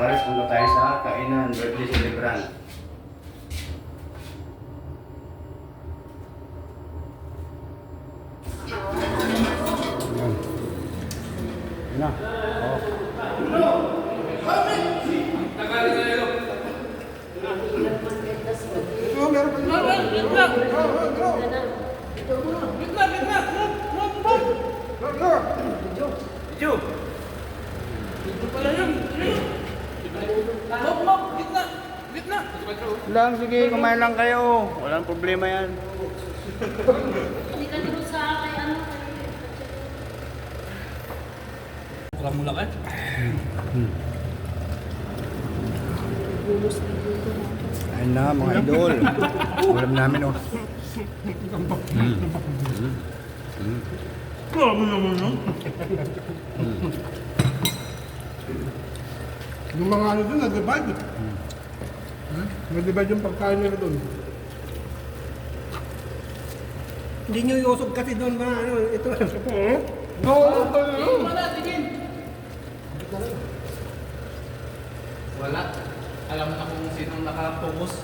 Pares punta tayo sa kainan, birthday celebrant. Yan. Yan na. Oh. Lang, sige, kumain lang kayo. Walang problema yan. Hindi ka dito sa kay ano. Kurang mula ka? Ayun na, mga idol. Ulam namin, oh. Grabe naman no? Yung mga ano doon, nag-divide. Hmm? Nag-divide yung pagkain nila doon. Hindi nyo iusog kasi doon ba? Ano, ito. Oo, Wala. Alam na kung sinong nakapokus.